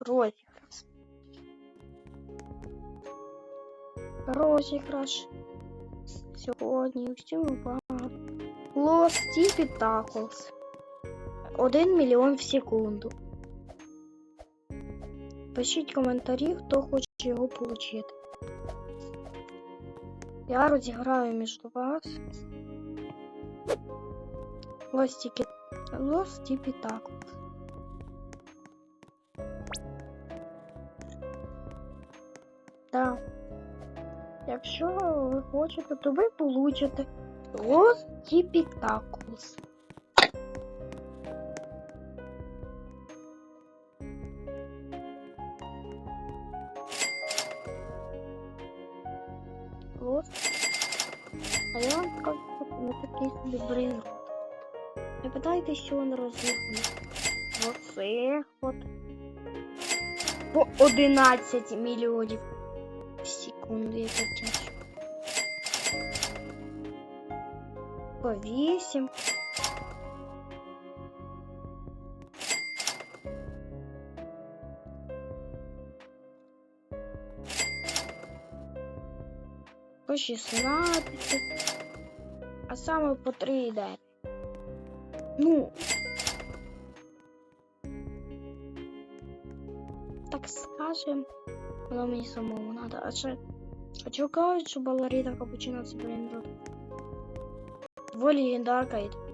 розіграш. Розіграш. Сьогодні всім. Лос Тіпі Таклс. 1 мільйон в секунду. Пишіть коментарі, хто хоче його отримати. Я розіграю між вас. Лос Тіпі Лос Так. Якщо ви хочете, то ви получите Лос Тіпітакулс. Лос. А я вам скажу, на такий собі брейн. Не питайте, що він розігнув. Оце от. По 11 мільйонів секунду я потячу. По 8. По 16. А саме по 3 йде. Ну. Так скажем. Воно мені самому надо. А ще. А чого кажуть, що балерина капучино це блін. Дволі легендарка йде.